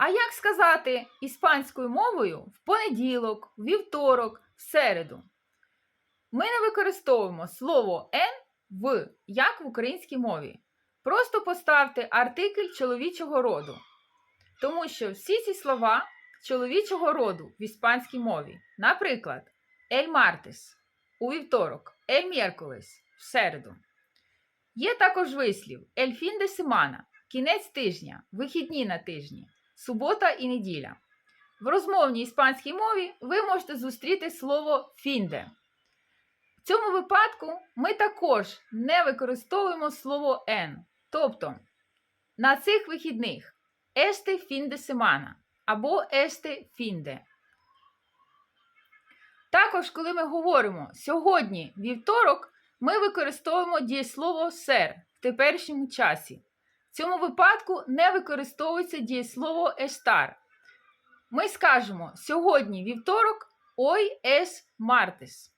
А як сказати іспанською мовою в понеділок, вівторок, в середу? Ми не використовуємо слово «н» в як в українській мові. Просто поставте артикль чоловічого роду. Тому що всі ці слова чоловічого роду в іспанській мові. Наприклад, «el martes» у вівторок, «el miércoles» в середу. Є також вислів «el fin de semana» кінець тижня, вихідні на тижні, субота і неділя. В розмовній іспанській мові ви можете зустріти слово фінде. В цьому випадку ми також не використовуємо слово «en», тобто на цих вихідних este fin de semana або este fin. Також, коли ми говоримо сьогодні вівторок, ми використовуємо дієслово ser в теперішньому часі. В цьому випадку не використовується дієслово естар. Ми скажемо сьогодні вівторок, ой ес martes.